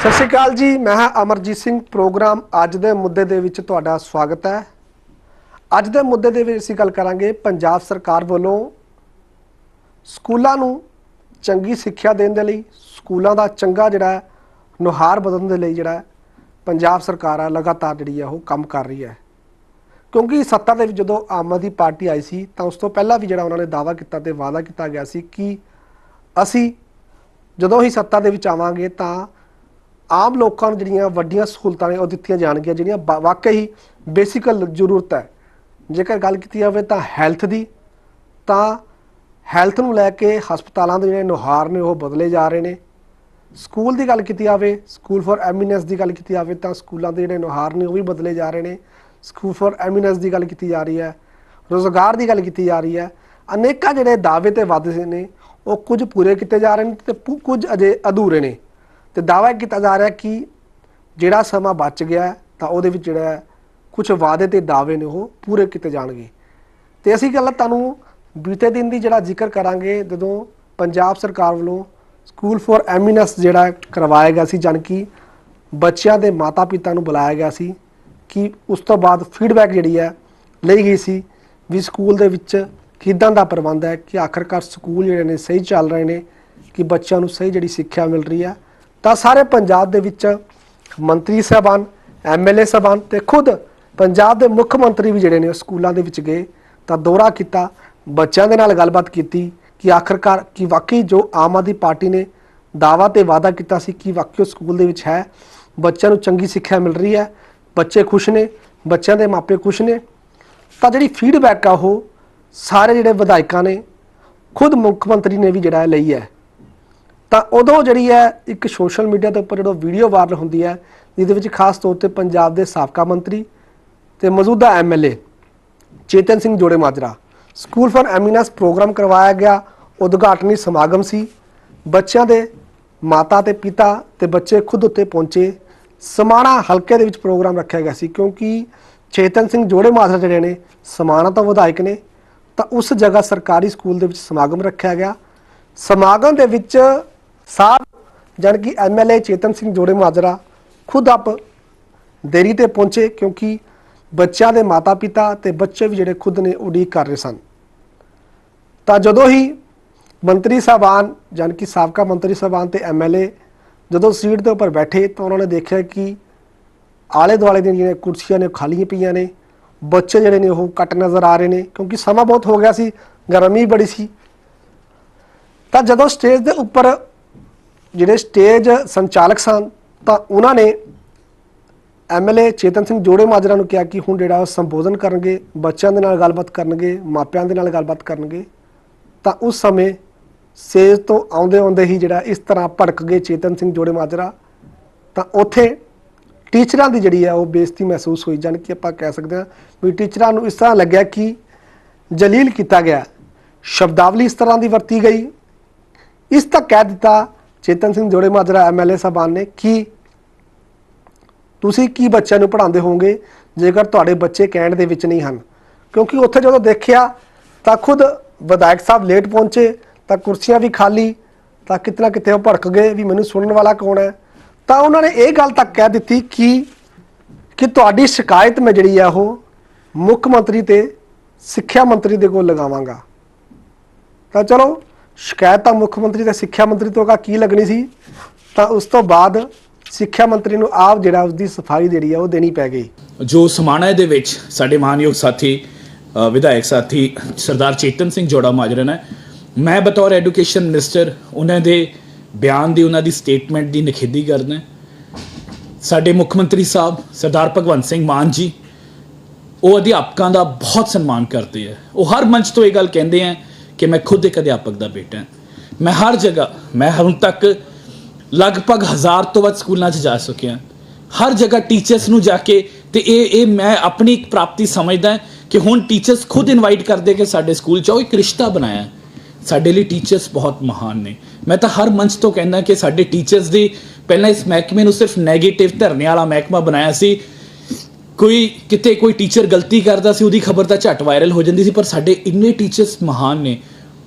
ਸਤਿ ਸ਼੍ਰੀ ਅਕਾਲ ਜੀ, ਮੈਂ ਹਾਂ ਅਮਰਜੀਤ ਸਿੰਘ। ਪ੍ਰੋਗਰਾਮ ਅੱਜ ਦੇ ਮੁੱਦੇ ਦੇ ਵਿੱਚ ਤੁਹਾਡਾ ਸਵਾਗਤ ਹੈ। ਅੱਜ ਦੇ ਮੁੱਦੇ ਦੇ ਵਿੱਚ ਅਸੀਂ ਗੱਲ ਕਰਾਂਗੇ ਪੰਜਾਬ ਸਰਕਾਰ ਵੱਲੋਂ ਸਕੂਲਾਂ ਨੂੰ ਚੰਗੀ ਸਿੱਖਿਆ ਦੇਣ ਦੇ ਲਈ, ਸਕੂਲਾਂ ਦਾ ਚੰਗਾ ਜਿਹੜਾ ਨੁਹਾਰ ਬਦਲਣ ਦੇ ਲਈ ਜਿਹੜਾ ਪੰਜਾਬ ਸਰਕਾਰ ਆ, ਲਗਾਤਾਰ ਜਿਹੜੀ ਆ ਉਹ ਕੰਮ ਕਰ ਰਹੀ ਹੈ। ਕਿਉਂਕਿ ਸੱਤਾ ਦੇ ਵਿੱਚ ਜਦੋਂ ਆਮ ਆਦਮੀ ਪਾਰਟੀ ਆਈ ਸੀ, ਤਾਂ ਉਸ ਤੋਂ ਪਹਿਲਾਂ ਵੀ ਜਿਹੜਾ ਉਹਨਾਂ ਨੇ ਦਾਅਵਾ ਕੀਤਾ ਤੇ ਵਾਅਦਾ ਕੀਤਾ ਗਿਆ ਸੀ ਕਿ ਅਸੀਂ ਜਦੋਂ ਹੀ ਸੱਤਾ ਦੇ ਵਿੱਚ ਆਵਾਂਗੇ ਤਾਂ ਆਮ ਲੋਕਾਂ ਨੂੰ ਜਿਹੜੀਆਂ ਵੱਡੀਆਂ ਸਹੂਲਤਾਂ ਨੇ ਉਹ ਦਿੱਤੀਆਂ ਜਾਣਗੀਆਂ, ਜਿਹੜੀਆਂ ਵਾ- ਵਾਕਈ ਹੀ ਬੇਸਿਕਲ ਜ਼ਰੂਰਤ ਹੈ। ਜੇਕਰ ਗੱਲ ਕੀਤੀ ਜਾਵੇ ਤਾਂ ਹੈਲਥ ਦੀ, ਤਾਂ ਹੈਲਥ ਨੂੰ ਲੈ ਕੇ ਹਸਪਤਾਲਾਂ ਦੇ ਜਿਹੜੇ ਨੁਹਾਰ ਨੇ ਉਹ ਬਦਲੇ ਜਾ ਰਹੇ ਨੇ। ਸਕੂਲ ਦੀ ਗੱਲ ਕੀਤੀ ਜਾਵੇ, ਸਕੂਲ ਫॉर ਐਮੀਨੈਂਸ ਦੀ ਗੱਲ ਕੀਤੀ ਜਾਵੇ ਤਾਂ ਸਕੂਲਾਂ ਦੇ ਜਿਹੜੇ ਨੁਹਾਰ ਨੇ ਉਹ ਵੀ ਬਦਲੇ ਜਾ ਰਹੇ ਨੇ। ਸਕੂਲ ਫॉर ਐਮੀਨੈਂਸ ਦੀ ਗੱਲ ਕੀਤੀ ਜਾ ਰਹੀ ਹੈ, ਰੋਜ਼ਗਾਰ ਦੀ ਗੱਲ ਕੀਤੀ ਜਾ ਰਹੀ ਹੈ। ਅਨੇਕਾਂ ਜਿਹੜੇ ਦਾਅਵੇ ਤੇ ਵਾਅਦੇ ਨੇ, ਉਹ ਕੁਝ ਪੂਰੇ ਕੀਤੇ ਜਾ ਰਹੇ ਨੇ ਤੇ ਪੁ- ਕੁਝ ਅਜੇ ਅਧੂਰੇ ਨੇ। ਤੇ ਦਾਅਵਾ ਇਹ ਕੀਤਾ ਜਾ ਰਿਹਾ ਕਿ ਜਿਹੜਾ ਸਮਾਂ ਬਚ ਗਿਆ ਤਾਂ ਉਹਦੇ ਵਿੱਚ ਜਿਹੜਾ ਕੁਝ ਵਾਅਦੇ ਤੇ ਦਾਅਵੇ ਨੇ ਉਹ ਪੂਰੇ ਕੀਤੇ ਜਾਣਗੇ। ਤੇ ਅਸੀਂ ਗੱਲ ਤੁਹਾਨੂੰ ਬੀਤੇ ਦਿਨ ਦੀ ਜਿਹੜਾ ਜ਼ਿਕਰ ਕਰਾਂਗੇ, ਜਦੋਂ ਪੰਜਾਬ ਸਰਕਾਰ ਵੱਲੋਂ ਸਕੂਲ ਫॉर ਐਮੀਨੈਂਸ ਜਿਹੜਾ ਕਰਵਾਇਆ ਗਿਆ ਸੀ, ਜਾਣੀ ਕਿ ਬੱਚਿਆਂ ਦੇ ਮਾਤਾ-ਪਿਤਾ ਨੂੰ ਬੁਲਾਇਆ ਗਿਆ ਸੀ ਕਿ ਉਸ ਤੋਂ ਬਾਅਦ ਫੀਡਬੈਕ ਜਿਹੜੀ ਹੈ ਲਈ ਗਈ ਸੀ ਵੀ ਸਕੂਲ ਦੇ ਵਿੱਚ ਕਿਦਾਂ ਦਾ ਪ੍ਰਬੰਧ ਹੈ ਕਿ ਆਖਰਕਾਰ ਸਕੂਲ ਜਿਹੜੇ ਨੇ ਸਹੀ ਚੱਲ ਰਹੇ ਨੇ, ਕਿ ਬੱਚਿਆਂ ਨੂੰ ਸਹੀ ਜਿਹੜੀ ਸਿੱਖਿਆ ਮਿਲ ਰਹੀ ਹੈ। ਤਾਂ ਸਾਰੇ ਪੰਜਾਬ ਦੇ ਵਿੱਚ ਮੰਤਰੀ ਸਾਹਿਬਾਨ ਐਮਐਲਏ ਸਾਹਿਬਾਨ ਤੇ ਖੁਦ ਪੰਜਾਬ ਦੇ ਮੁੱਖ ਮੰਤਰੀ ਵੀ ਜਿਹੜੇ ਨੇ ਉਹ ਸਕੂਲਾਂ ਦੇ ਵਿੱਚ ਗਏ, ਤਾਂ ਦੌਰਾ ਕੀਤਾ, ਬੱਚਿਆਂ ਦੇ ਨਾਲ ਗੱਲਬਾਤ ਕੀਤੀ ਕਿ ਆਖਰਕਾਰ ਕਿ ਵਾਕਈ ਜੋ ਆਮ ਆਦਮੀ ਪਾਰਟੀ ਨੇ ਦਾਵਾ ਤੇ ਵਾਅਦਾ ਕੀਤਾ ਸੀ ਕਿ ਵਾਕਈ ਉਹ ਸਕੂਲ ਦੇ ਵਿੱਚ ਹੈ। ਬੱਚਿਆਂ ਨੂੰ ਚੰਗੀ ਸਿੱਖਿਆ ਮਿਲ ਰਹੀ ਹੈ, ਬੱਚੇ ਖੁਸ਼ ਨੇ, ਬੱਚਿਆਂ ਦੇ ਮਾਪੇ ਖੁਸ਼ ਨੇ। ਤਾਂ ਜਿਹੜੀ ਫੀਡਬੈਕ ਆ ਉਹ ਸਾਰੇ ਜਿਹੜੇ ਵਿਧਾਇਕਾਂ ਨੇ, ਖੁਦ ਮੁੱਖ ਮੰਤਰੀ ਨੇ ਵੀ ਜਿਹੜਾ ਲਈ ਹੈ। ਤਾਂ ਉਦੋਂ ਜਿਹੜੀ ਹੈ ਇੱਕ ਸੋਸ਼ਲ ਮੀਡੀਆ ਦੇ ਉੱਪਰ ਜਦੋਂ ਵੀਡੀਓ ਵਾਇਰਲ ਹੁੰਦੀ ਹੈ, ਜਿਹਦੇ ਵਿੱਚ ਖਾਸ ਤੌਰ ਤੇ ਪੰਜਾਬ ਦੇ ਸਾਬਕਾ ਮੰਤਰੀ ਤੇ ਮੌਜੂਦਾ MLA Chetan Singh Jaura Majra. School for eminence program ਕਰਵਾਇਆ ਗਿਆ। ਉਦਘਾਟਨੀ ਸਮਾਗਮ ਸੀ। ਬੱਚਿਆਂ ਦੇ ਮਾਤਾ ਤੇ ਪਿਤਾ ਤੇ ਬੱਚੇ ਖੁਦ ਉੱਤੇ ਪਹੁੰਚੇ। ਸਮਾਣਾ ਹਲਕੇ ਦੇ ਵਿੱਚ ਪ੍ਰੋਗਰਾਮ ਰੱਖਿਆ ਗਿਆ ਸੀ ਕਿਉਂਕਿ ਚੇਤਨ ਸਿੰਘ ਜੋੜੇ ਮਾਜਰਾ ਜਿਹੜੇ ਨੇ, ਸਮਾਣਾ ਤੋਂ ਵਿਧਾਇਕ ਨੇ। ਤਾਂ ਉਸ ਜਗ੍ਹਾ ਸਰਕਾਰੀ ਸਕੂਲ ਦੇ ਵਿੱਚ ਸਮਾਗਮ ਰੱਖਿਆ ਗਿਆ। ਸਮਾਗਮ ਦੇ ਵਿੱਚ ਸਾਹਿਬ, ਜਾਣੀ ਕਿ ਐਮਐਲਏ ਚੇਤਨ ਸਿੰਘ ਜੋੜੇ ਮਾਜਰਾ ਖੁਦ ਆਪ ਦੇਰੀ ਤੇ ਪਹੁੰਚੇ ਕਿਉਂਕਿ ਬੱਚਿਆਂ ਦੇ ਮਾਤਾ-ਪਿਤਾ ਤੇ ਬੱਚੇ ਵੀ ਜਿਹੜੇ ਖੁਦ ਨੇ ਉਡੀਕ ਕਰ ਰਹੇ ਸਨ। ਤਾਂ ਜਦੋਂ ਹੀ ਮੰਤਰੀ ਸਾਹਿਬਾਨ, ਜਾਣੀ ਕਿ ਸਾਬਕਾ ਮੰਤਰੀ ਸਾਹਿਬਾਨ ਤੇ ਐਮਐਲਏ ਜਦੋਂ ਸੀਟ ਦੇ ਉੱਪਰ ਬੈਠੇ ਤਾਂ ਉਹਨਾਂ ਨੇ ਦੇਖਿਆ ਕਿ ਆਲੇ ਦੁਆਲੇ ਦੀਆਂ ਜਿਹੜੀਆਂ ਕੁਰਸੀਆਂ ਨੇ ਉਹ ਖਾਲੀਆਂ ਪਈਆਂ ਨੇ, ਬੱਚੇ ਜਿਹੜੇ ਨੇ ਉਹ ਕੱਟ ਨਜ਼ਰ ਆ ਰਹੇ ਨੇ ਕਿਉਂਕਿ ਸਮਾਂ ਬਹੁਤ ਹੋ ਗਿਆ ਸੀ, ਗਰਮੀ ਬੜੀ ਸੀ। ਤਾਂ ਜਦੋਂ ਸਟੇਜ ਦੇ ਉੱਪਰ ਜਿਹੜੇ ਸਟੇਜ ਸੰਚਾਲਕ ਸਨ, ਤਾਂ ਉਹਨਾਂ ਨੇ ਐਮਐਲਏ ਚੇਤਨ ਸਿੰਘ ਜੋੜੇ ਮਾਜਰਾ ਨੂੰ ਕਿਹਾ ਕਿ ਹੁਣ ਜਿਹੜਾ ਉਹ ਸੰਬੋਧਨ ਕਰਨਗੇ, ਬੱਚਿਆਂ ਦੇ ਨਾਲ ਗੱਲਬਾਤ ਕਰਨਗੇ, ਮਾਪਿਆਂ ਦੇ ਨਾਲ ਗੱਲਬਾਤ ਕਰਨਗੇ, ਤਾਂ ਉਸ ਸਮੇਂ ਸੇਜ ਤੋਂ ਆਉਂਦੇ ਆਉਂਦੇ ਹੀ ਜਿਹੜਾ ਇਸ ਤਰ੍ਹਾਂ ਭੜਕ ਗਏ ਚੇਤਨ ਸਿੰਘ ਜੋੜੇ ਮਾਜਰਾ। ਤਾਂ ਉੱਥੇ ਟੀਚਰਾਂ ਦੀ ਜਿਹੜੀ ਹੈ ਉਹ ਬੇਇੱਜ਼ਤੀ ਮਹਿਸੂਸ ਹੋਈ, ਜਾਣੀ ਕਿ ਆਪਾਂ ਕਹਿ ਸਕਦੇ ਹਾਂ ਵੀ ਟੀਚਰਾਂ ਨੂੰ ਇਸ ਤਰ੍ਹਾਂ ਲੱਗਿਆ ਕਿ ਜਲੀਲ ਕੀਤਾ ਗਿਆ। ਸ਼ਬਦਾਵਲੀ ਇਸ ਤਰ੍ਹਾਂ ਦੀ ਵਰਤੀ ਗਈ। ਇਸ ਤੱਕ ਕਹਿ ਦਿੱਤਾ ਚੇਤਨ ਸਿੰਘ ਜੋੜੇ ਮਾਜਰਾ ਐਮਐਲਏ ਸਾਹਿਬਾਨ ਨੇ ਕਿ ਤੁਸੀਂ ਕੀ ਬੱਚਿਆਂ ਨੂੰ ਪੜ੍ਹਾਉਂਦੇ ਹੋਵੋਗੇ ਜੇਕਰ ਤੁਹਾਡੇ ਬੱਚੇ ਕਹਿਣ ਦੇ ਵਿੱਚ ਨਹੀਂ ਹਨ? ਕਿਉਂਕਿ ਉੱਥੇ ਜਦੋਂ ਦੇਖਿਆ ਤਾਂ ਖੁਦ ਵਿਧਾਇਕ ਸਾਹਿਬ ਲੇਟ ਪਹੁੰਚੇ, ਤਾਂ ਕੁਰਸੀਆਂ ਵੀ ਖਾਲੀ, ਤਾਂ ਕਿਤਨਾ ਕਿਤੇ ਉਹ ਭੜਕ ਗਏ ਵੀ ਮੈਨੂੰ ਸੁਣਨ ਵਾਲਾ ਕੌਣ ਹੈ? ਤਾਂ ਉਹਨਾਂ ਨੇ ਇਹ ਗੱਲ ਤੱਕ ਕਹਿ ਦਿੱਤੀ ਕਿ ਕਿ ਤੁਹਾਡੀ ਸ਼ਿਕਾਇਤ ਮੈਂ ਜਿਹੜੀ ਆ ਉਹ ਮੁੱਖ ਮੰਤਰੀ ਤੇ ਸਿੱਖਿਆ ਮੰਤਰੀ ਦੇ ਕੋਲ ਲਗਾਵਾਂਗਾ। ਤਾਂ ਚਲੋ ਸ਼ਿਕਾਇਤ ਤਾਂ ਮੁੱਖ ਮੰਤਰੀ ਤੇ ਸਿੱਖਿਆ ਮੰਤਰੀ ਤੋਂ ਕਾ ਕੀ ਲੱਗਣੀ ਸੀ? ਤਾਂ ਉਸ ਤੋਂ ਬਾਅਦ ਸਿੱਖਿਆ ਮੰਤਰੀ ਨੂੰ ਆਪ ਜਿਹੜਾ ਉਸ ਦੀ ਸਫ਼ਾਈ ਜਿਹੜੀ ਆ ਉਹ ਦੇਣੀ ਪੈ ਗਈ। ਜੋ ਸਮਾਣਾ ਦੇ ਵਿੱਚ ਸਾਡੇ ਮਾਨਯੋਗ ਸਾਥੀ ਵਿਧਾਇਕ ਸਾਥੀ ਸਰਦਾਰ ਚੇਤਨ ਸਿੰਘ ਜੋੜਾ ਮਾਜਰਾ ਨੇ, ਮੈਂ ਬਤੌਰ ਐਜੂਕੇਸ਼ਨ ਮਿਨਿਸਟਰ, ਉਹਨਾਂ ਦੇ ਬਿਆਨ ਦੀ, ਉਹਨਾਂ ਦੀ ਸਟੇਟਮੈਂਟ ਦੀ ਨਿਖੇਧੀ ਕਰਦਾ ਸਾਡੇ ਮੁੱਖ ਮੰਤਰੀ ਸਾਹਿਬ, ਸਰਦਾਰ ਭਗਵੰਤ ਸਿੰਘ ਮਾਨ ਜੀ, ਉਹ ਅਧਿਆਪਕਾਂ ਦਾ ਬਹੁਤ ਸਨਮਾਨ ਕਰਦੇ ਆ। ਉਹ ਹਰ ਮੰਚ ਤੋਂ ਇਹ ਗੱਲ ਕਹਿੰਦੇ ਆ ਕਿ ਮੈਂ ਖੁਦ ਇੱਕ ਅਧਿਆਪਕ ਦਾ ਬੇਟਾ ਮੈਂ ਹਰ ਜਗ੍ਹਾ, ਮੈਂ ਹੁਣ ਤੱਕ ਲਗਭਗ ਹਜ਼ਾਰ ਤੋਂ ਵੱਧ ਸਕੂਲਾਂ 'ਚ ਜਾ ਚੁੱਕਿਆ ਹਰ ਜਗ੍ਹਾ ਟੀਚਰਸ ਨੂੰ ਜਾ ਕੇ ਤੇ ਇਹ ਇਹ ਮੈਂ ਆਪਣੀ ਇੱਕ ਪ੍ਰਾਪਤੀ ਸਮਝਦਾ ਕਿ ਹੁਣ ਟੀਚਰਸ ਖੁਦ ਇਨਵਾਈਟ ਕਰਦੇ ਕਿ ਸਾਡੇ ਸਕੂਲ 'ਚ ਆਓ ਇੱਕ ਰਿਸ਼ਤਾ ਬਣਾਇਆ ਸਾਡੇ ਲਈ ਟੀਚਰਸ ਬਹੁਤ ਮਹਾਨ ਨੇ। ਮੈਂ ਤਾਂ ਹਰ ਮੰਚ ਤੋਂ ਕਹਿੰਦਾ ਕਿ ਸਾਡੇ ਟੀਚਰਸ ਦੀ ਪਹਿਲਾਂ ਇਸ ਮਹਿਕਮੇ ਨੂੰ ਸਿਰਫ 네ਗੇਟਿਵ ਧਰਨੇ ਵਾਲਾ ਮਹਿਕਮਾ ਬਣਾਇਆ ਸੀ। ਕੋਈ ਕਿਤੇ ਕੋਈ ਟੀਚਰ ਗਲਤੀ ਕਰਦਾ ਸੀ, ਉਹਦੀ ਖਬਰ ਤਾਂ ਝਟ ਵਾਇਰਲ ਹੋ ਜਾਂਦੀ ਸੀ, ਪਰ ਸਾਡੇ ਇੰਨੇ ਟੀਚਰਸ ਮਹਾਨ ਨੇ।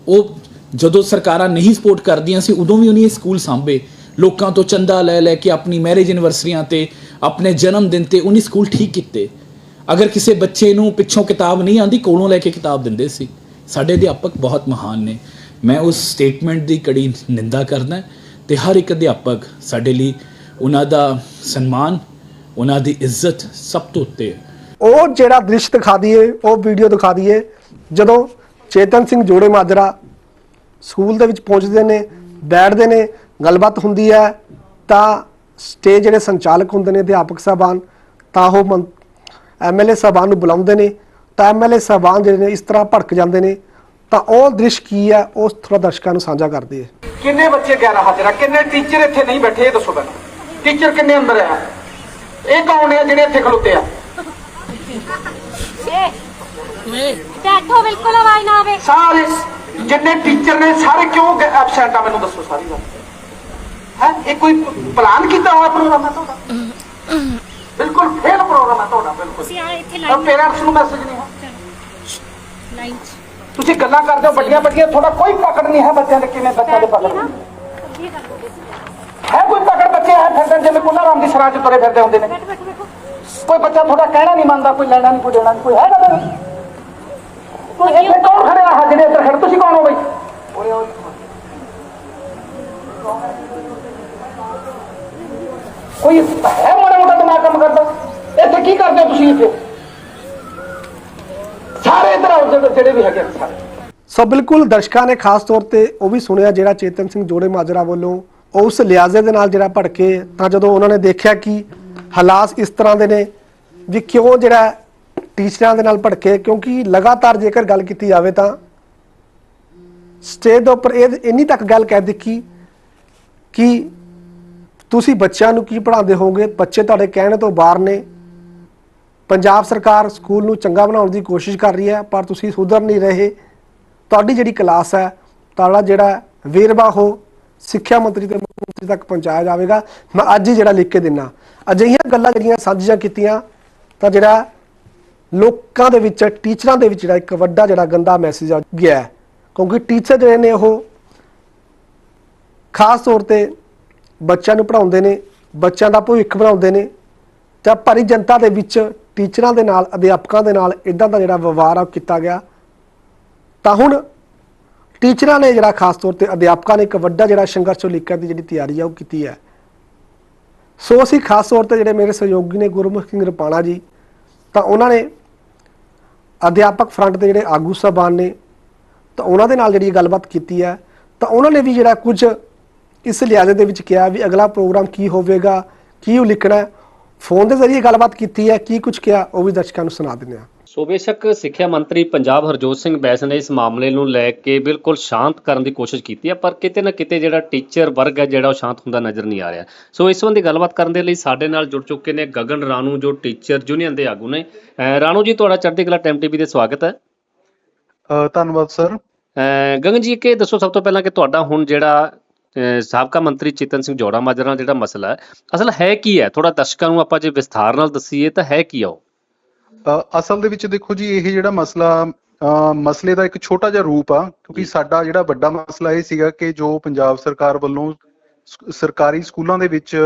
ਉਹ ਜਦੋਂ ਸਰਕਾਰਾਂ ਨਹੀਂ ਸਪੋਰਟ ਕਰਦੀਆਂ ਸੀ, ਉਦੋਂ ਵੀ ਉਹਨੇ ਸਕੂਲ ਸਾਂਭੇ। ਲੋਕਾਂ ਤੋਂ ਚੰਦਾ ਲੈ ਲੈ ਕੇ ਆਪਣੀ ਮੈਰਿਜ ਐਨਵਰਸਰੀਆਂ ਤੇ, ਆਪਣੇ ਜਨਮ ਦਿਨ ਤੇ ਉਹਨੇ ਸਕੂਲ ਠੀਕ ਕੀਤੇ। ਅਗਰ ਕਿਸੇ ਬੱਚੇ ਨੂੰ ਪਿੱਛੋਂ ਕਿਤਾਬ ਨਹੀਂ ਆਂਦੀ ਕੋਲੋਂ ਲੈ ਕੇ ਕਿਤਾਬ ਦਿੰਦੇ ਸੀ। ਸਾਡੇ ਅਧਿਆਪਕ ਬਹੁਤ ਮਹਾਨ ਨੇ। ਮੈਂ ਉਸ ਸਟੇਟਮੈਂਟ ਦੀ ਕੜੀ ਨਿੰਦਾ ਕਰਦਾ ਤੇ ਹਰ ਇੱਕ ਅਧਿਆਪਕ ਸਾਡੇ ਲਈ ਉਹਨਾਂ ਦਾ ਸਨਮਾਨ ਉਹਨਾਂ ਦੀ ਇੱਜ਼ਤ ਸਭ ਤੋਂ ਉੱਤੇ ਹੈ। ਉਹ ਜਿਹੜਾ ਦ੍ਰਿਸ਼ ਦਿਖਾ ਦਈਏ ਉਹ ਵੀਡੀਓ ਦਿਖਾ ਦਈਏ ਜਦੋਂ ਚੇਤਨ ਸਿੰਘ ਜੋੜੇ ਮਾਜਰਾ ਸਕੂਲ ਦੇ ਵਿੱਚ ਪਹੁੰਚਦੇ ਨੇ ਬੈਠਦੇ ਨੇ ਗੱਲਬਾਤ ਹੁੰਦੀ ਹੈ ਤਾਂ ਸਟੇਜ ਜਿਹੜੇ ਸੰਚਾਲਕ ਹੁੰਦੇ ਨੇ ਅਧਿਆਪਕ ਸਾਹਿਬਾਨ ਤਾਂ ਉਹ ਐਮਐਲਏ ਸਾਹਿਬਾਨ ਨੂੰ ਬੁਲਾਉਂਦੇ ਨੇ ਤਾਂ ਐਮਐਲਏ ਸਾਹਿਬਾਨ ਜਿਹੜੇ ਨੇ ਇਸ ਤਰ੍ਹਾਂ ਭੜਕ ਜਾਂਦੇ ਨੇ ਤਾਂ ਉਹ ਦ੍ਰਿਸ਼ ਕੀ ਹੈ ਉਸ ਥੋੜਾ ਦਰਸ਼ਕਾਂ ਨੂੰ ਸਾਂਝਾ ਕਰਦੇ ਹੈ। ਕਿੰਨੇ ਬੱਚੇ ਗੈਰ ਹਾਜ਼ਰ ਆ? ਕਿੰਨੇ ਟੀਚਰ ਇੱਥੇ ਨਹੀਂ ਬੈਠੇ ਇਹ ਦੱਸੋ ਮੈਨੂੰ। ਟੀਚਰ ਕਿੰਨੇ ਅੰਦਰ ਆ ਇਹ ਕੌਣ ਆ ਜਿਹੜੇ ਇੱਥੇ ਖਲੋਤੇ ਆ? ਬੈਠੋ ਬਿਲਕੁਲ ਆਵਾਜ਼ ਨਾ ਆਵੇ। ਸਾਰੇ ਜਿੰਨੇ ਟੀਚਰ ਨੇ ਸਾਰੇ ਕਿਉਂ ਐਬਸੈਂਟ ਆ? ਮੈਨੂੰ ਦੱਸੋ ਸਾਰੀ ਗੱਲ। ਹੈ? ਇਹ ਕੋਈ ਪਲਾਨ ਕੀਤਾ ਹੋਇਆ ਪ੍ਰੋਗਰਾਮ ਹੈ ਤੁਹਾਡਾ? ਬਿਲਕੁਲ ਫੇਲ ਪ੍ਰੋਗਰਾਮ ਹੈ ਤੁਹਾਡਾ ਬਿਲਕੁਲ। ਤੁਸੀਂ ਆ ਇੱਥੇ ਲਾਈਨ ਪੇਰੈਂਟਸ ਨੂੰ ਮੈਸੇਜ ਨਹੀਂ ਹੈ। ਲਾਈਨ ਤੁਸੀਂ ਗੱਲਾਂ ਕਰਦੇ ਹੋ ਵੱਡੀਆਂ ਵੱਡੀਆਂ ਤੁਹਾਡਾ ਕੋਈ ਪਕੜ ਨਹੀਂ ਹੈ ਬੱਚਿਆਂ ਦੇ ਕਿਵੇਂ ਬੱਚਿਆਂ ਦੇ ਪਕੜ। ਇਹ ਕਰ। ਪਕੜ ਬੱਚੇ ਹੈ ਫਿਰਦੇ ਨੇ ਜਿਵੇਂ ਕੁੱਲਾ ਰਾਮ ਦੀ ਸਰਾਂ ਚ ਤੁਰੇ ਫਿਰਦੇ ਹੁੰਦੇ ਨੇ ਬੈਠੋ ਬੈਠੋ ਬੈਠੋ ਕੋਈ ਬੱਚਾ ਤੁਹਾਡਾ ਕਹਿਣਾ ਨਹੀਂ ਮੰਨਦਾ ਕੋਈ ਲੈਣਾ ਨਹੀਂ ਕੋਈ ਦੇਣਾ ਨਹੀਂ ਕੋਈ ਹੈਗਾ ਤਾਂ ਨਹੀਂ ਕੋਈ ਇੱਥੇ ਕੌਣ ਖੜਿਆ ਹੈ ਜਿਹੜੇ ਇੱਧਰ ਖੜੇ ਤੁਸੀਂ ਕੌਣ ਹੋ ਬਈ ਓਏ ਓਏ ਕੋਈ ਹੈ ਮੋੜਾ ਮੋਟਾ ਦਿਮਾਗ ਕੰਮ ਕਰਦਾ ਇੱਥੇ ਕੀ ਕਰਦੇ ਹੋ ਤੁਸੀਂ ਇੱਥੇ ਸਾਰੇ ਇੱਧਰ ਆਓ ਜਿਹੜੇ- ਜਿਹੜੇ ਵੀ ਹੈਗੇ ਨੇ ਸਾਰੇ ਸੋ ਬਿਲਕੁਲ ਦਰਸ਼ਕਾਂ ਨੇ ਖਾਸ ਤੌਰ ਤੇ ਉਹ ਵੀ ਸੁਣਿਆ ਜਿਹੜਾ ਚੇਤਨ ਸਿੰਘ ਜੋੜੇ ਮਾਜਰਾ ਵੱਲੋਂ ਉਸ ਲਿਆਜ਼ੇ ਦੇ ਨਾਲ ਜਿਹੜਾ ਭੜਕੇ, ਤਾਂ ਜਦੋਂ ਉਹਨਾਂ ਨੇ ਦੇਖਿਆ ਕਿ ਹਾਲਾਤ ਇਸ ਤਰ੍ਹਾਂ ਦੇ ਨੇ ਵੀ ਕਿਉਂ ਜਿਹੜਾ ਟੀਚਰਾਂ ਦੇ ਨਾਲ ਭੜਕੇ, ਕਿਉਂਕਿ ਲਗਾਤਾਰ ਜੇਕਰ ਗੱਲ ਕੀਤੀ ਜਾਵੇ ਤਾਂ ਸਟੇਜ ਦੇ ਉੱਪਰ ਇਹ ਇੰਨੀ ਤੱਕ ਗੱਲ ਕਹਿ ਦਿੱਤੀ ਕਿ ਤੁਸੀਂ ਬੱਚਿਆਂ ਨੂੰ ਕੀ ਪੜ੍ਹਾਉਂਦੇ ਹੋਗੇ ਬੱਚੇ ਤੁਹਾਡੇ ਕਹਿਣ ਤੋਂ ਬਾਹਰ ਨੇ। ਪੰਜਾਬ ਸਰਕਾਰ ਸਕੂਲ ਨੂੰ ਚੰਗਾ ਬਣਾਉਣ ਦੀ ਕੋਸ਼ਿਸ਼ ਕਰ ਰਹੀ ਹੈ, ਪਰ ਤੁਸੀਂ ਸੁਧਰ ਨਹੀਂ ਰਹੇ। ਤੁਹਾਡੀ ਜਿਹੜੀ ਕਲਾਸ ਹੈ, ਤੁਹਾਡਾ ਜਿਹੜਾ ਵੇਰਵਾ ਹੋ ਸਿੱਖਿਆ ਮੰਤਰੀ ਤੇ ਮੁੱਖ ਮੰਤਰੀ ਤੱਕ ਪਹੁੰਚਾਇਆ ਜਾਵੇਗਾ। ਮੈਂ ਅੱਜ ਹੀ ਜਿਹੜਾ ਲਿਖ ਕੇ ਦਿੰਨਾ। ਅਜਿਹੀਆਂ ਗੱਲਾਂ ਜਿਹੜੀਆਂ ਸਾਂਝੀਆਂ ਕੀਤੀਆਂ, ਤਾਂ ਜਿਹੜਾ ਲੋਕਾਂ ਦੇ ਵਿੱਚ, ਟੀਚਰਾਂ ਦੇ ਵਿੱਚ ਜਿਹੜਾ ਇੱਕ ਵੱਡਾ ਜਿਹੜਾ ਗੰਦਾ ਮੈਸੇਜ ਆ ਗਿਆ ਕਿਉਂਕਿ ਟੀਚਰ ਜਿਹੜੇ ਨੇ ਉਹ ਖਾਸ ਤੌਰ ਤੇ ਬੱਚਿਆਂ ਨੂੰ ਪੜ੍ਹਾਉਂਦੇ ਨੇ, ਬੱਚਿਆਂ ਦਾ ਭਵਿੱਖ ਬਣਾਉਂਦੇ ਨੇ ਤਾਂ ਭਰੀ ਜਨਤਾ ਦੇ ਵਿੱਚ ਟੀਚਰਾਂ ਦੇ ਨਾਲ, ਅਧਿਆਪਕਾਂ ਦੇ ਨਾਲ ਇਦਾਂ ਦਾ ਜਿਹੜਾ ਵਿਵਹਾਰ ਆ ਉਹ ਕੀਤਾ ਗਿਆ। ਤਾਂ ਹੁਣ ਟੀਚਰਾਂ ਨੇ ਜਿਹੜਾ ਖਾਸ ਤੌਰ ਤੇ ਅਧਿਆਪਕਾਂ ਨੇ ਇੱਕ ਵੱਡਾ ਜਿਹੜਾ ਸੰਘਰਸ਼ ਲਿਖਣ ਦੀ ਜਿਹੜੀ ਤਿਆਰੀ ਆ ਉਹ ਕੀਤੀ ਹੈ। ਸੋ ਅਸੀਂ ਖਾਸ ਤੌਰ ਤੇ ਜਿਹੜੇ ਮੇਰੇ ਸਹਿਯੋਗੀ ਨੇ ਗੁਰਮੁਖ ਸਿੰਘ ਰਪਾਣਾ ਜੀ, ਤਾਂ ਉਹਨਾਂ ਨੇ ਅਧਿਆਪਕ ਫਰੰਟ ਦੇ ਜਿਹੜੇ ਆਗੂ ਸਾਹਿਬਾਨ ਨੇ, ਤਾਂ ਉਹਨਾਂ ਦੇ ਨਾਲ ਜਿਹੜੀ ਗੱਲਬਾਤ ਕੀਤੀ ਹੈ। ਤਾਂ ਉਹਨਾਂ ਨੇ ਵੀ ਜਿਹੜਾ ਕੁਝ ਇਸ ਲਿਆਜ਼ੇ ਦੇ ਵਿੱਚ ਕਿਹਾ ਵੀ ਅਗਲਾ ਪ੍ਰੋਗਰਾਮ ਕੀ ਹੋਵੇਗਾ, ਕੀ ਉਹ ਲਿਖਣਾ ਫੋਨ ਦੇ ਜ਼ਰੀਏ ਗੱਲਬਾਤ ਕੀਤੀ ਹੈ, ਕੀ ਕੁਝ ਕਿਹਾ, ਉਹ ਵੀ ਦਰਸ਼ਕਾਂ ਨੂੰ ਸੁਣਾ ਦਿੰਦੇ ਹਾਂ। ਸੋ ਬੇਸ਼ੱਕ ਸਿੱਖਿਆ ਮੰਤਰੀ ਪੰਜਾਬ ਹਰਜੋਤ ਸਿੰਘ ਬੈਂਸ ਨੇ ਇਸ ਮਾਮਲੇ ਨੂੰ ਲੈ ਕੇ ਬਿਲਕੁਲ ਸ਼ਾਂਤ ਕਰਨ ਦੀ ਕੋਸ਼ਿਸ਼ ਕੀਤੀ ਹੈ ਪਰ ਕਿਤੇ ਨਾ ਕਿਤੇ ਜਿਹੜਾ ਟੀਚਰ ਵਰਗ ਹੈ ਜਿਹੜਾ ਉਹ ਸ਼ਾਂਤ ਹੁੰਦਾ ਨਜ਼ਰ ਨਹੀਂ ਆ ਰਿਹਾ। ਸੋ ਇਸ ਸੰਬੰਧੀ ਗੱਲਬਾਤ ਕਰਨ ਦੇ ਲਈ ਸਾਡੇ ਨਾਲ ਜੁੜ ਚੁੱਕੇ ਨੇ ਗਗਨ ਰਾਣੂ ਜੋ ਟੀਚਰ ਯੂਨੀਅਨ ਦੇ ਆਗੂ ਨੇ। ਰਾਣੂ ਜੀ ਤੁਹਾਡਾ ਚੜ੍ਹਦੀ ਕਲਾ ਟਾਈਮ ਟੀਵੀ ਤੇ ਸਵਾਗਤ ਹੈ। ਧੰਨਵਾਦ ਸਰ। ਗਗਨ ਜੀ ਕਿ ਦੱਸੋ ਸਭ ਤੋਂ ਪਹਿਲਾਂ ਕਿ ਤੁਹਾਡਾ ਹੁਣ ਜਿਹੜਾ ਸਾਬਕਾ ਮੰਤਰੀ ਚੇਤਨ ਸਿੰਘ ਜੋੜਾ ਮਾਜਰਾ ਨਾਲ ਜਿਹੜਾ ਮਸਲਾ ਹੈ ਅਸਲ ਹੈ ਕੀ ਹੈ? ਥੋੜਾ ਦਰਸ਼ਕਾਂ ਨੂੰ ਆਪਾਂ ਜੇ ਵਿਸਥਾਰ ਨਾਲ ਦੱਸੀਏ ਤਾਂ ਹੈ ਕੀ ਆ ਉਹ? ਅਸਲ ਦੇ ਵਿੱਚ ਦੇਖੋ ਜੀ ਇਹ ਜਿਹੜਾ ਮਸਲਾ ਮਸਲੇ ਦਾ ਇੱਕ ਛੋਟਾ ਜਿਹਾ ਰੂਪ ਆ ਕਿਉਂਕਿ ਸਾਡਾ ਜਿਹੜਾ ਵੱਡਾ ਮਸਲਾ ਇਹ ਸੀਗਾ ਕਿ ਜੋ ਪੰਜਾਬ ਸਰਕਾਰ ਵੱਲੋਂ ਸਰਕਾਰੀ ਸਕੂਲਾਂ ਦੇ ਵਿੱਚ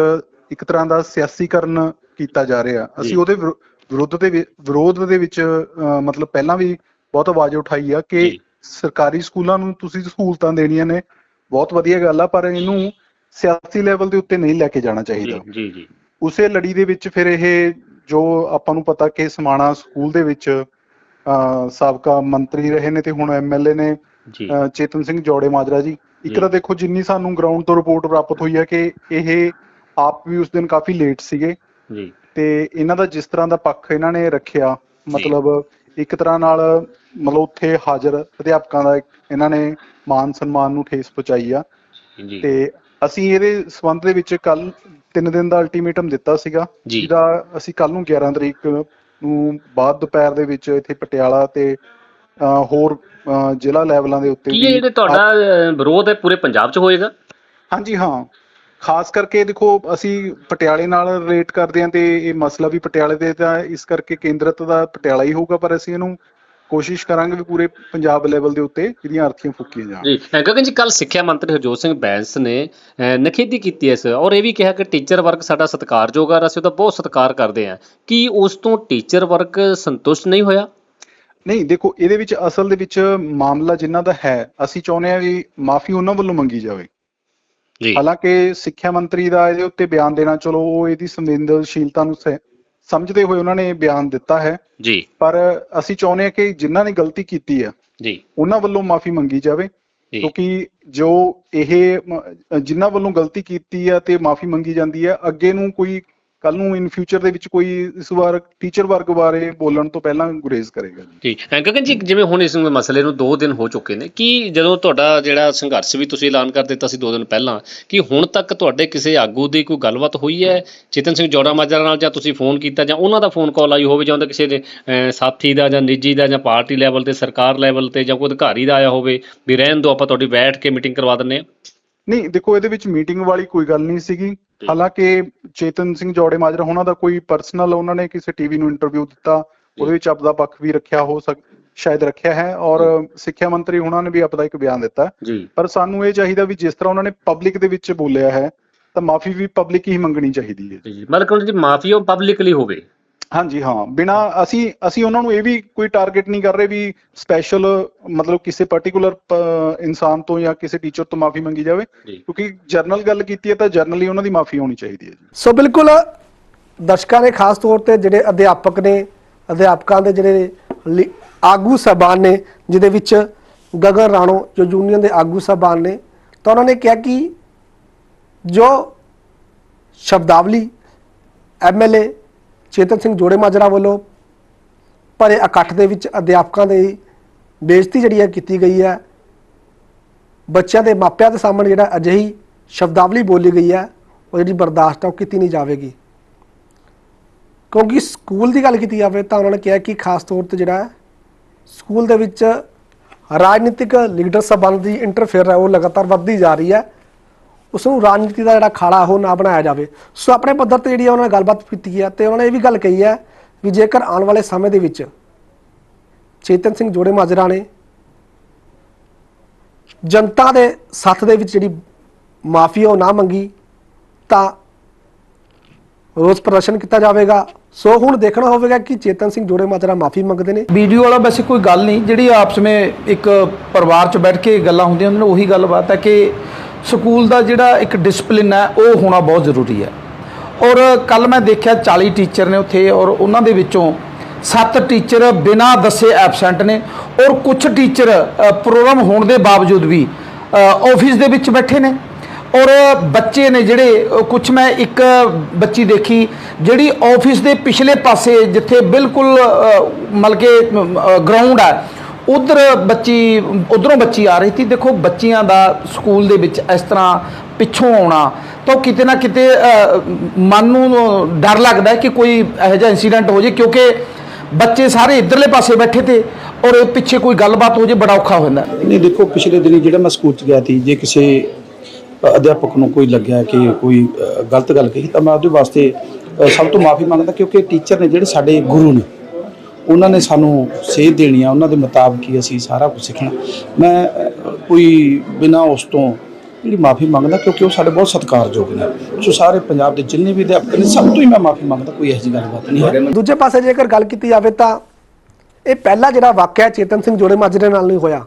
ਇੱਕ ਤਰ੍ਹਾਂ ਦਾ ਸਿਆਸੀਕਰਨ ਕੀਤਾ ਜਾ ਰਿਹਾ। ਅਸੀਂ ਉਹਦੇ ਵਿਰੁ- ਵਿਰੁੱਧ ਦੇ ਵਿਰੋਧ ਦੇ ਵਿੱਚ ਮਤਲਬ ਪਹਿਲਾਂ ਵੀ ਬਹੁਤ ਆਵਾਜ਼ ਉਠਾਈ ਆ ਕਿ। ਸਰਕਾਰੀ ਸਕੂਲਾਂ ਨੂੰ ਤੁਸੀਂ ਸਹੂਲਤਾਂ ਦੇਣੀਆਂ ਨੇ। ਬਹੁਤ ਵਧੀਆ ਗੱਲ ਆ ਪਰ ਇਹਨੂੰ ਸਿਆਸੀ ਲੈਵਲ ਦੇ ਉੱਤੇ ਨਹੀਂ ਲੈ ਕੇ ਜਾਣਾ ਚਾਹੀਦਾ। ਜੀ ਜੀ। ਉਸੇ ਲੜੀ ਦੇ ਵਿੱਚ ਫਿਰ ਇਹ ਜੋ ਆਪਾਂ ਨੂੰ ਪਤਾ ਕਿ ਸਮਾਣਾ ਸਕੂਲ ਦੇ ਵਿੱਚ ਸਾਬਕਾ ਮੰਤਰੀ ਰਹੇ ਨੇ ਤੇ ਹੁਣ ਐਮਐਲਏ ਨੇ ਚੇਤਨ ਸਿੰਘ ਜੋੜੇ ਮਾਜਰਾ ਜੀ। ਇੱਕ ਤਾਂ ਦੇਖੋ ਜਿੰਨੀ ਸਾਨੂੰ ਗਰਾਊਂਡ ਤੋਂ ਰਿਪੋਰਟ ਪ੍ਰਾਪਤ ਹੋਈ ਹੈ ਕਿ ਇਹ ਆਪ ਵੀ ਉਸ ਦਿਨ ਕਾਫੀ ਲੇਟ ਸੀਗੇ। ਜੀ। ਤੇ ਇਹਨਾਂ ਦਾ ਜਿਸ ਤਰ੍ਹਾਂ ਦਾ ਪੱਖ ਇਹਨਾਂ ਨੇ ਰੱਖਿਆ ਮਤਲਬ ਇੱਕ ਤਰ੍ਹਾਂ ਨਾਲ ਮਤਲਬ ਉੱਥੇ ਹਾਜ਼ਰ ਅਧਿਆਪਕਾਂ ਦਾ ਇਹਨਾਂ ਨੇ ਮਾਨ ਸਨਮਾਨ ਨੂੰ ਠੇਸ ਪਹੁੰਚਾਈ ਆ। ਜੀ। ਤੇ ਅਸੀਂ ਇਹਦੇ ਸਬੰਧ ਦੇ ਵਿੱਚ ਕੱਲ 3 ਦਿਨ ਦਾ ਅਲਟੀਮੇਟਮ ਦਿੱਤਾ ਸੀਗਾ। ਜਿਹਦਾ ਅਸੀਂ ਕੱਲ ਨੂੰ 11 ਤਰੀਕ ਨੂੰ ਬਾਅਦ ਦੁਪਹਿਰ ਦੇ ਵਿੱਚ ਇੱਥੇ ਪਟਿਆਲਾ ਤੇ ਹੋਰ ਜ਼ਿਲ੍ਹਾ ਲੈਵਲਾਂ ਦੇ ਉੱਤੇ ਕੀ ਇਹ ਜਿਹੜੇ ਤੁਹਾਡਾ ਵਿਰੋਧ ਹੈ ਪੂਰੇ ਪੰਜਾਬ 'ਚ ਹੋਏਗਾ ਹਾਂਜੀ ਹਾਂ ਖਾਸ ਕਰਕੇ ਦੇਖੋ ਅਸੀਂ ਪਟਿਆਲੇ ਨਾਲ ਰਿਲੇਟ ਕਰਦੇ ਹਾਂ ਤੇ ਇਹ ਮਸਲਾ ਵੀ ਪਟਿਆਲੇ ਦੇ ਤਾਂ ਇਸ ਕਰਕੇ ਕੇਂਦਰਤ ਦਾ ਪਟਿਆਲਾ ਹੀ ਹੋਊਗਾ ਪਰ ਅਸੀਂ ਇਹਨੂੰ ਕੋਸ਼ਿਸ਼ ਕਰਾਂਗੇ ਵੀ ਪੂਰੇ ਪੰਜਾਬ ਲੈਵਲ ਦੇ ਉੱਤੇ ਇਹਦੀਆਂ ਅਰਥੀਆਂ ਫੂਕੀਆਂ ਜਾਣ। ਜੀ ਗਗਨ ਜੀ ਕੱਲ ਸਿੱਖਿਆ ਮੰਤਰੀ ਹਰਜੋਤ ਸਿੰਘ ਬੈਂਸ ਨੇ ਅ, ਨਿਖੇਧੀ ਕੀਤੀ ਇਸ। ਔਰ ਇਹ ਵੀ ਕਿਹਾ ਕਿ ਟੀਚਰ ਵਰਗ ਸਾਡਾ ਸਤਿਕਾਰਯੋਗ ਆ ਅਸੀਂ ਉਹਦਾ ਬਹੁਤ ਸਤਿਕਾਰ ਕਰਦੇ ਆ ਕੀ ਉਸ ਤੋਂ ਟੀਚਰ ਵਰਗ ਸੰਤੁਸ਼ਟ ਨਹੀਂ ਹੋਇਆ? ਨਹੀਂ ਦੇਖੋ ਇਹਦੇ ਵਿੱਚ ਅਸਲ ਦੇ ਵਿੱਚ ਮਾਮਲਾ ਜਿਨ੍ਹਾਂ ਦਾ ਹੈ ਅਸੀਂ ਚਾਹੁੰਦੇ ਹਾਂ ਵੀ ਮਾਫੀ ਉਹਨਾਂ ਵੱਲੋਂ ਮੰਗੀ ਜਾਵੇ। ਜੀ। ਹਾਲਾਂਕਿ ਸਿੱਖਿਆ ਮੰਤਰੀ ਦਾ ਇਹਦੇ ਉੱਤੇ ਬਿਆਨ ਦੇਣਾ ਚਲੋ ਉਹ ਇਹਦੀ ਸੰਵੇਦਨਸ਼ੀਲਤਾ ਨੂੰ ਸਮਝਦੇ ਹੋਏ ਉਹਨਾਂ ਨੇ ਬਿਆਨ ਦਿੱਤਾ ਹੈ। ਜੀ। ਪਰ ਅਸੀਂ ਚਾਹੁੰਦੇ ਹਾਂ ਕਿ ਜਿਨ੍ਹਾਂ ਨੇ ਗਲਤੀ ਕੀਤੀ ਆ ਜੀ। ਉਹਨਾਂ ਵੱਲੋਂ ਮਾਫੀ ਮੰਗੀ ਜਾਵੇ। ਕਿਉਂਕਿ ਜੋ ਇਹ ਜਿਨ੍ਹਾਂ ਵੱਲੋਂ ਗਲਤੀ ਕੀਤੀ ਆ ਤੇ ਮਾਫੀ ਮੰਗੀ ਜਾਂਦੀ ਹੈ ਅੱਗੇ ਨੂੰ ਕੋਈ ਕੱਲ ਨੂੰ ਇਨ ਫਿਊਚਰ ਦੇ ਵਿੱਚ ਕੋਈ ਇਸ ਵਾਰ ਟੀਚਰ ਵਰਗ ਬਾਰੇ ਬੋਲਣ ਤੋਂ ਪਹਿਲਾਂ ਗੁਰੇਜ਼ ਕਰੇਗਾ ਜੀ। ਗਗਨ ਜੀ ਜਿਵੇਂ ਹੁਣ ਇਸ ਮਸਲੇ ਨੂੰ 2 ਦਿਨ ਹੋ ਚੁੱਕੇ ਨੇ ਕੀ ਜਦੋਂ ਤੁਹਾਡਾ ਜਿਹੜਾ ਸੰਘਰਸ਼ ਵੀ ਤੁਸੀਂ ਐਲਾਨ ਕਰ ਦਿੱਤਾ ਸੀ 2 ਦਿਨ ਪਹਿਲਾਂ ਕੀ ਹੁਣ ਤੱਕ ਤੁਹਾਡੇ ਕਿਸੇ ਆਗੂ ਦੀ ਕੋਈ ਗੱਲਬਾਤ ਹੋਈ ਹੈ? ਚੇਤਨ ਸਿੰਘ ਜੋੜਾ ਮਾਜਰਾ ਨਾਲ ਜਾਂ ਤੁਸੀਂ ਫੋਨ ਕੀਤਾ ਜਾਂ ਉਹਨਾਂ ਦਾ ਫੋਨ ਕਾਲ ਆਈ ਹੋਵੇ ਜਾਂ ਉਹਦਾ ਕਿਸੇ ਦੇ ਸਾਥੀ ਦਾ ਜਾਂ ਨਿੱਜੀ ਦਾ ਜਾਂ ਪਾਰਟੀ ਲੈਵਲ ਤੇ ਸਰਕਾਰ ਲੈਵਲ ਤੇ ਜਾਂ ਕੋਈ ਅਧਿਕਾਰੀ ਦਾ ਆਇਆ ਹੋਵੇ ਵੀ ਰਹਿਣ ਦਿਓ ਆਪਾਂ ਤੁਹਾਡੀ ਬੈਠ ਕੇ ਮੀਟਿੰਗ ਕਰਵਾ ਦਿੰਨੇ ਆ ਨਹੀਂ ਦੇਖੋ ਇਹਦੇ ਵਿੱਚ ਮੀਟਿੰਗ ਵਾਲੀ ਕੋਈ ਗੱਲ ਨਹੀਂ ਸੀਗੀ। ਹਾਲਾਂਕਿ ਚੇਤਨ ਸਿੰਘ ਜੋੜੇ ਮਾਜਰਾ ਉਹਨਾਂ ਦਾ ਕੋਈ ਪਰਸਨਲ ਉਹਨਾਂ ਨੇ ਕਿਸੇ ਟੀਵੀ ਨੂੰ ਇੰਟਰਵਿਊ ਦਿੱਤਾ ਉਹਦੇ ਵਿੱਚ ਆਪਦਾ ਪੱਖ ਵੀ ਰੱਖਿਆ ਹੋ ਸਕ ਸ਼ਾਇਦ ਰੱਖਿਆ ਹੈ ਔਰ ਸਿੱਖਿਆ ਮੰਤਰੀ ਉਹਨਾਂ ਨੇ ਵੀ ਆਪਦਾ ਇੱਕ ਬਿਆਨ ਦਿੱਤਾ ਪਰ ਸਾਨੂੰ ਇਹ ਚਾਹੀਦਾ ਵੀ ਜਿਸ ਤਰ੍ਹਾਂ ਉਹਨਾਂ ਨੇ ਪਬਲਿਕ ਦੇ ਵਿੱਚ ਬੋਲਿਆ ਹੈ ਤਾਂ ਮਾਫੀ ਵੀ ਪਬਲਿਕ ਹੀ ਮੰਗਣੀ ਚਾਹੀਦੀ ਹੈ। ਜੀ ਮਤਲਬ ਕਿ ਮਾਫੀ ਉਹ ਪਬਲਿਕਲੀ ਹੋਵੇ। ਹਾਂਜੀ ਹਾਂ। ਬਿਨਾ ਅਸੀਂ ਅਸੀਂ ਉਹਨਾਂ ਨੂੰ ਇਹ ਵੀ ਕੋਈ ਟਾਰਗੇਟ ਨਹੀਂ ਕਰ ਰਹੇ ਵੀ ਸਪੈਸ਼ਲ ਮਤਲਬ ਕਿਸੇ ਪਾਰਟਿਕੂਲਰ ਇਨਸਾਨ ਤੋਂ ਜਾਂ ਕਿਸੇ ਟੀਚਰ ਤੋਂ ਮਾਫੀ ਮੰਗੀ ਜਾਵੇ। ਕਿਉਂਕਿ ਜਰਨਲ ਗੱਲ ਕੀਤੀ ਹੈ ਤਾਂ ਜਰਨਲੀ ਉਹਨਾਂ ਦੀ ਮਾਫੀ ਹੋਣੀ ਚਾਹੀਦੀ ਹੈ ਜੀ। ਸੋ ਬਿਲਕੁਲ ਦਰਸ਼ਕਾਂ ਨੇ ਖਾਸ ਤੌਰ ਤੇ ਜਿਹੜੇ ਅਧਿਆਪਕ ਨੇ ਅਧਿਆਪਕਾਂ ਦੇ ਜਿਹੜੇ ਲੀ- ਆਗੂ ਸਾਹਿਬਾਨ ਨੇ ਜਿਹਦੇ ਵਿੱਚ ਗਗਨ ਰਾਣੋ ਜੋ ਯੂਨੀਅਨ ਦੇ ਆਗੂ ਸਾਹਿਬਾਨ ਨੇ ਤਾਂ ਉਹਨਾਂ ਨੇ ਕਿਹਾ ਕਿ ਜੋ ਸ਼ਬਦਾਵਲੀ ਐਮਐਲਏ ਚੇਤਨ ਸਿੰਘ ਜੋੜੇ ਮਾਜਰਾ ਵੱਲੋਂ ਭਰੇ ਇਕੱਠ ਦੇ ਵਿੱਚ ਅਧਿਆਪਕਾਂ ਦੀ ਬੇਇੱਜ਼ਤੀ ਜਿਹੜੀ ਹੈ ਕੀਤੀ ਗਈ ਹੈ। ਬੱਚਿਆਂ ਦੇ ਮਾਪਿਆਂ ਦੇ ਸਾਹਮਣੇ ਜਿਹੜਾ ਅਜਿਹੀ ਸ਼ਬਦਾਵਲੀ ਬੋਲੀ ਗਈ ਹੈ, ਉਹ ਜਿਹੜੀ ਬਰਦਾਸ਼ਤ ਹੈ, ਉਹ ਕੀਤੀ ਨਹੀਂ ਜਾਵੇਗੀ। ਕਿਉਂਕਿ ਸਕੂਲ ਦੀ ਗੱਲ ਕੀਤੀ ਜਾਵੇ ਤਾਂ ਉਹਨਾਂ ਨੇ ਕਿਹਾ ਕਿ ਖਾਸ ਤੌਰ ਤੇ ਜਿਹੜਾ ਸਕੂਲ ਦੇ ਵਿੱਚ ਰਾਜਨੀਤਿਕ ਲੀਡਰ ਸਬੰਧ ਦੀ ਇੰਟਰਫੇਅਰ ਹੈ, ਉਹ ਲਗਾਤਾਰ ਵੱਧਦੀ ਜਾ ਰਹੀ ਹੈ। ਉਸ ਨੂੰ ਰਾਜਨੀਤੀ ਦਾ ਜਿਹੜਾ ਖਾੜਾ, ਉਹ ਨਾ ਬਣਾਇਆ ਜਾਵੇ। ਸੋ ਆਪਣੇ ਪੱਧਰ ਤੇ ਜਿਹੜੀ ਉਹਨਾਂ ਨੇ ਗੱਲਬਾਤ ਕੀਤੀ ਹੈ ਤੇ ਉਹਨਾਂ ਨੇ ਇਹ ਵੀ ਗੱਲ ਕਹੀ ਹੈ ਵੀ ਜੇਕਰ ਆਉਣ ਵਾਲੇ ਸਮੇਂ ਦੇ ਵਿੱਚ ਚੇਤਨ ਸਿੰਘ ਜੋੜੇ ਮਾਜਰਾ ਨੇ ਜਨਤਾ ਦੇ ਸੱਥ ਦੇ ਵਿੱਚ ਜਿਹੜੀ ਮਾਫੀ ਉਹ ਨਾ ਮੰਗੀ, ਤਾਂ ਰੋਸ ਪ੍ਰਦਰਸ਼ਨ ਕੀਤਾ ਜਾਵੇਗਾ। ਸੋ ਹੁਣ ਦੇਖਣਾ ਹੋਵੇਗਾ ਕਿ ਚੇਤਨ ਸਿੰਘ ਜੋੜੇ ਮਾਜਰਾ ਮਾਫੀ ਮੰਗਦੇ ਨੇ। ਵੀਡੀਓ ਵਾਲਾ ਵੈਸੇ ਕੋਈ ਗੱਲ ਨਹੀਂ, ਜਿਹੜੀ ਆਪਸ ਵਿੱਚ ਇੱਕ ਪਰਿਵਾਰ 'ਚ ਬੈਠ ਕੇ ਗੱਲਾਂ ਹੁੰਦੀਆਂ ਉਹਨਾਂ ਨੂੰ, ਉਹੀ ਗੱਲਬਾਤ ਹੈ ਕਿ ਸਕੂਲ ਦਾ ਜਿਹੜਾ ਇੱਕ ਡਿਸਪਲਿਨ ਹੈ ਉਹ ਹੋਣਾ ਬਹੁਤ ਜ਼ਰੂਰੀ ਹੈ। ਔਰ ਕੱਲ ਮੈਂ ਦੇਖਿਆ 40 ਟੀਚਰ ਨੇ ਉੱਥੇ ਔਰ ਉਹਨਾਂ ਦੇ ਵਿੱਚੋਂ 7 ਟੀਚਰ ਬਿਨਾਂ ਦੱਸੇ ਐਬਸੈਂਟ ਨੇ ਔਰ ਕੁਝ ਟੀਚਰ ਅ, ਪ੍ਰੋਗਰਾਮ ਹੋਣ ਦੇ ਬਾਵਜੂਦ ਵੀ ਆਫਿਸ ਦੇ ਵਿੱਚ ਬੈਠੇ ਨੇ। ਔਰ ਬੱਚੇ ਨੇ ਜਿਹੜੇ ਕੁਝ ਮੈਂ ਇੱਕ ਬੱਚੀ ਦੇਖੀ ਜਿਹੜੀ ਆਫਿਸ ਦੇ ਪਿਛਲੇ ਪਾਸੇ ਜਿੱਥੇ ਬਿਲਕੁਲ ਅ, ਮਤਲਬ ਕਿ ਗਰਾਊਂਡ ਹੈ ਉਧਰ ਬੱਚੀ, ਉਧਰੋਂ ਬੱਚੀ ਆ ਰਹੀ ਸੀ। ਦੇਖੋ, ਬੱਚੀਆਂ ਦਾ ਸਕੂਲ ਦੇ ਵਿੱਚ ਇਸ ਤਰ੍ਹਾਂ ਪਿੱਛੋਂ ਆਉਣਾ, ਤਾਂ ਉਹ ਕਿਤੇ ਨਾ ਕਿਤੇ ਮਨ ਨੂੰ ਡਰ ਲੱਗਦਾ ਹੈ ਕਿ ਕੋਈ ਇਹੋ ਜਿਹਾ ਇਨਸੀਡੈਂਟ ਹੋ ਜੇ, ਕਿਉਂਕਿ ਬੱਚੇ ਸਾਰੇ ਇਧਰਲੇ ਪਾਸੇ ਬੈਠੇ ਤੇ ਔਰ ਇਹ ਪਿੱਛੇ ਕੋਈ ਗੱਲਬਾਤ ਹੋ ਜੇ, ਬੜਾ ਔਖਾ ਹੋ ਜਾਂਦਾ। ਨਹੀਂ, ਦੇਖੋ, ਪਿਛਲੇ ਦਿਨੀ ਜਿਹੜਾ ਮੈਂ ਸਕੂਲ ਚ ਗਿਆ ਸੀ, ਜੇ ਕਿਸੇ ਅਧਿਆਪਕ ਨੂੰ ਕੋਈ ਲੱਗਿਆ ਕਿ ਕੋਈ ਗਲਤ ਗੱਲ ਕਹੀ, ਤਾਂ ਮੈਂ ਉਹਦੇ ਵਾਸਤੇ ਸਭ ਤੋਂ ਮਾਫੀ ਮੰਗਦਾ, ਕਿਉਂਕਿ ਟੀਚਰ ਨੇ ਜਿਹੜੇ ਸਾਡੇ ਗੁਰੂ ਨੇ ਉਹਨਾਂ ਨੇ ਸਾਨੂੰ ਸੇਧ ਦੇਣੀ ਆ, ਉਹਨਾਂ ਦੇ ਮੁਤਾਬਕ ਹੀ ਅਸੀਂ ਸਾਰਾ ਕੁਝ ਸਿੱਖਣਾ। ਮੈਂ, ਕੋਈ ਬਿਨਾਂ ਉਸ ਤੋਂ ਜਿਹੜੀ ਮਾਫੀ ਮੰਗਦਾ, ਕਿਉਂਕਿ ਉਹ ਸਾਡੇ ਬਹੁਤ ਸਤਿਕਾਰਯੋਗ ਨੇ। ਸੋ ਸਾਰੇ ਪੰਜਾਬ ਦੇ ਜਿੰਨੇ ਵੀ ਅਧਿਆਪਕ ਨੇ, ਸਭ ਤੋਂ ਹੀ ਮੈਂ ਮਾਫੀ ਮੰਗਦਾ, ਕੋਈ ਇਹੋ ਜਿਹੀ ਗੱਲਬਾਤ ਨਹੀਂ ਹੈ। ਦੂਜੇ ਪਾਸੇ ਜੇਕਰ ਗੱਲ ਕੀਤੀ ਜਾਵੇ ਤਾਂ ਇਹ ਪਹਿਲਾ ਜਿਹੜਾ ਵਾਕਿਆ ਚੇਤਨ ਸਿੰਘ ਜੋੜੇ ਮਾਜਰੇ ਨਾਲ ਨਹੀਂ ਹੋਇਆ।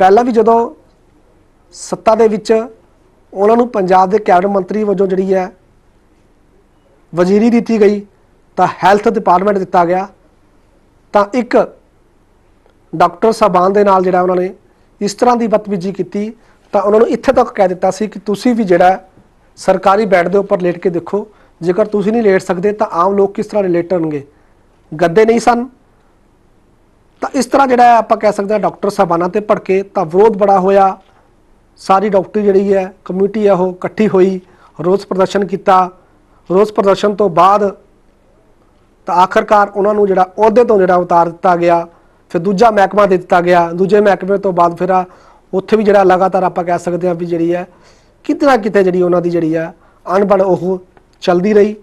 ਪਹਿਲਾਂ ਵੀ ਜਦੋਂ ਸੱਤਾ ਦੇ ਵਿੱਚ ਉਹਨਾਂ ਨੂੰ ਪੰਜਾਬ ਦੇ ਕੈਬਨਿਟ ਮੰਤਰੀ ਵਜੋਂ ਜਿਹੜੀ ਹੈ, ਵਜ਼ੀਰੀ ਦਿੱਤੀ ਗਈ, ਤਾਂ ਹੈਲਥ ਡਿਪਾਰਟਮੈਂਟ ਦਿੱਤਾ ਗਿਆ। ਤਾਂ ਇੱਕ ਡਾਕਟਰ ਸਾਹਿਬਾਨ ਦੇ ਨਾਲ ਜਿਹੜਾ ਉਹਨਾਂ ਨੇ ਇਸ ਤਰ੍ਹਾਂ ਦੀ ਬਦਤਮੀਜ਼ੀ ਕੀਤੀ, ਤਾਂ ਉਹਨਾਂ ਨੂੰ ਇੱਥੇ ਤੱਕ ਕਹਿ ਦਿੱਤਾ ਸੀ ਕਿ ਤੁਸੀਂ ਵੀ ਜਿਹੜਾ ਸਰਕਾਰੀ ਬੈੱਡ ਦੇ ਉੱਪਰ ਲੇਟ ਕੇ ਦੇਖੋ, ਜੇਕਰ ਤੁਸੀਂ ਨਹੀਂ ਲੇਟ ਸਕਦੇ ਤਾਂ ਆਮ ਲੋਕ ਕਿਸ ਤਰ੍ਹਾਂ ਲੇਟ ਕਰਨਗੇ ਗੱਦੇ ਨਹੀਂ ਸਨ। ਤਾਂ ਇਸ ਤਰ੍ਹਾਂ ਜਿਹੜਾ ਆਪਾਂ ਕਹਿ ਸਕਦੇ ਹਾਂ ਡਾਕਟਰ ਸਾਹਿਬਾਨਾਂ ਤੇ ਭੜਕੇ ਤਾਂ ਵਿਰੋਧ ਬੜਾ ਹੋਇਆ। ਸਾਰੀ ਡਾਕਟਰੀ ਜਿਹੜੀ ਹੈ ਕਮਿਊਨਿਟੀ ਹੈ ਉਹ ਇਕੱਠੀ ਹੋਈ, ਰੋਸ ਪ੍ਰਦਰਸ਼ਨ ਕੀਤਾ। ਰੋਸ ਪ੍ਰਦਰਸ਼ਨ ਤੋਂ ਬਾਅਦ ਤਾਂ ਆਖਰਕਾਰ ਉਹਨਾਂ ਨੂੰ ਜਿਹੜਾ ਅਹੁਦੇ ਤੋਂ ਜਿਹੜਾ ਉਤਾਰ ਦਿੱਤਾ ਗਿਆ, ਫਿਰ ਦੂਜਾ ਮਹਿਕਮਾ ਦੇ ਦਿੱਤਾ ਗਿਆ, ਦੂਜੇ ਮਹਿਕਮੇ ਤੋਂ ਬਾਅਦ ਫਿਰ ਉੱਥੇ ਵੀ ਜਿਹੜਾ ਲਗਾਤਾਰ ਆਪਾਂ ਕਹਿ ਸਕਦੇ ਹਾਂ ਵੀ ਜਿਹੜੀ ਹੈ, ਕਿਤੇ ਨਾ ਕਿਤੇ ਜਿਹੜੀ ਉਹਨਾਂ ਦੀ ਜਿਹੜੀ ਹੈ ਅਣਬਣ ਉਹ ਚਲਦੀ ਰਹੀ।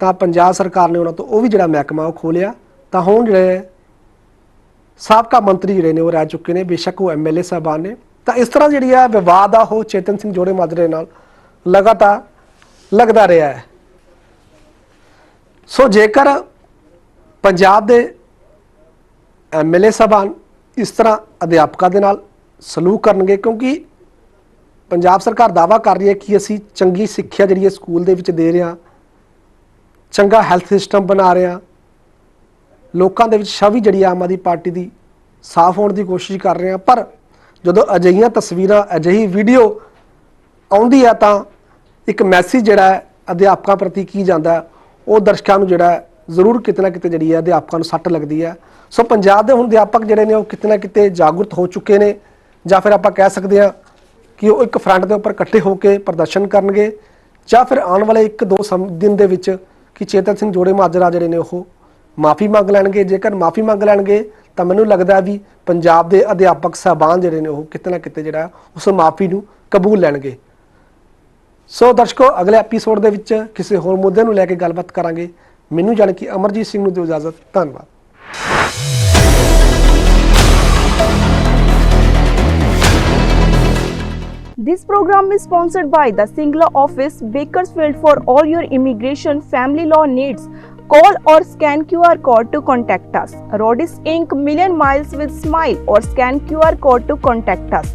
ਤਾਂ ਪੰਜਾਬ ਸਰਕਾਰ ਨੇ ਉਹਨਾਂ ਤੋਂ ਉਹ ਵੀ ਜਿਹੜਾ ਮਹਿਕਮਾ ਉਹ ਖੋਲਿਆ ਤਾਂ ਹੁਣ ਜਿਹੜੇ ਸਾਬਕਾ ਮੰਤਰੀ ਜਿਹੜੇ ਨੇ ਉਹ ਰਹਿ ਚੁੱਕੇ ਨੇ, ਬੇਸ਼ੱਕ ਉਹ ਐਮਐਲਏ ਸਾਹਿਬਾਨ ਨੇ। ਤਾਂ ਇਸ ਤਰ੍ਹਾਂ ਜਿਹੜੀ ਆ ਵਿਵਾਦ ਆ, ਉਹ ਚੇਤਨ ਸਿੰਘ ਜੋੜੇ ਮਾਜਰੇ ਨਾਲ ਲਗਾਤਾਰ ਲੱਗਦਾ ਰਿਹਾ ਹੈ। ਸੋ ਜੇਕਰ ਪੰਜਾਬ ਦੇ ਐਮਐਲਏ ਸਾਹਿਬਾਨ ਇਸ ਤਰ੍ਹਾਂ ਅਧਿਆਪਕਾਂ ਦੇ ਨਾਲ ਸਲੂਕ ਕਰਨਗੇ ਕਿਉਂਕਿ ਪੰਜਾਬ ਸਰਕਾਰ ਦਾਵਾ ਕਰ ਰਹੀ ਹੈ ਕਿ ਅਸੀਂ ਚੰਗੀ ਸਿੱਖਿਆ ਜਿਹੜੀ ਹੈ ਸਕੂਲ ਦੇ ਵਿੱਚ ਦੇ ਰਹੇ ਹਾਂ ਚੰਗਾ ਹੈਲਥ ਸਿਸਟਮ ਬਣਾ ਰਹੇ ਹਾਂ ਲੋਕਾਂ ਦੇ ਵਿੱਚ ਛਵੀ ਜਿਹੜੀ ਆਮ ਆਦਮੀ ਪਾਰਟੀ ਦੀ ਸਾਫ਼ ਹੋਣ ਦੀ ਕੋਸ਼ਿਸ਼ ਕਰ ਰਹੇ ਹਾਂ ਪਰ ਜਦੋਂ ਅਜਿਹੀਆਂ ਤਸਵੀਰਾਂ ਅਜਿਹੀ ਵੀਡੀਓ ਆਉਂਦੀ ਹੈ ਤਾਂ ਇੱਕ ਮੈਸੇਜ ਜਿਹੜਾ ਹੈ ਅਧਿਆਪਕਾਂ ਪ੍ਰਤੀ ਕੀ ਜਾਂਦਾ ਹੈ, ਉਹ ਦਰਸ਼ਕਾਂ ਨੂੰ ਜਿਹੜਾ ਜ਼ਰੂਰ ਕਿਤੇ ਨਾ ਕਿਤੇ ਜਿਹੜੀ ਹੈ ਅਧਿਆਪਕਾਂ ਨੂੰ ਸੱਟ ਲੱਗਦੀ ਹੈ। ਸੋ ਪੰਜਾਬ ਦੇ ਹੁਣ ਅਧਿਆਪਕ ਜਿਹੜੇ ਨੇ ਉਹ ਕਿਤੇ ਨਾ ਕਿਤੇ ਜਾਗਰੂਕ ਹੋ ਚੁੱਕੇ ਨੇ ਜਾਂ ਫਿਰ ਆਪਾਂ ਕਹਿ ਸਕਦੇ ਹਾਂ ਕਿ ਉਹ ਇੱਕ ਫਰੰਟ ਦੇ ਉੱਪਰ ਇਕੱਠੇ ਹੋ ਕੇ ਪ੍ਰਦਰਸ਼ਨ ਕਰਨਗੇ ਜਾਂ ਫਿਰ ਆਉਣ ਵਾਲੇ ਇੱਕ ਦੋ ਸਮ- ਦਿਨ ਦੇ ਵਿੱਚ ਕਿ ਚੇਤਨ ਸਿੰਘ ਜੋੜੇ ਮਾਜਰਾ ਜਿਹੜੇ ਨੇ ਉਹ ਮਾਫੀ ਮੰਗ ਲੈਣਗੇ। ਜੇਕਰ ਮਾਫੀ ਮੰਗ ਲੈਣਗੇ ਤਾਂ ਮੈਨੂੰ ਲੱਗਦਾ ਵੀ ਪੰਜਾਬ ਦੇ ਅਧਿਆਪਕ ਸਾਹਿਬਾਨ ਜਿਹੜੇ ਨੇ ਉਹ ਕਿਤੇ ਨਾ ਕਿਤੇ ਜਿਹੜਾ ਉਸ ਮਾਫੀ ਨੂੰ ਕਬੂਲ ਲੈਣਗੇ। ਸੋ ਦਰਸ਼ਕੋ ਅਗਲੇ ਐਪੀਸੋਡ ਦੇ ਵਿੱਚ ਕਿਸੇ ਹੋਰ ਮੁੱਦੇ ਨੂੰ ਲੈ ਕੇ ਗੱਲਬਾਤ ਕਰਾਂਗੇ ਮੈਨੂੰ ਜਾਣ ਕਿ ਅਮਰਜੀਤ ਸਿੰਘ ਨੂੰ ਦਿਓ ਇਜਾਜ਼ਤ ਧੰਨਵਾਦ This program is sponsored by the Singla office, Bakersfield for all your immigration family law needs. Call or scan QR code to contact us. Rodis Inc. Million Miles with Smile or scan QR code to contact us.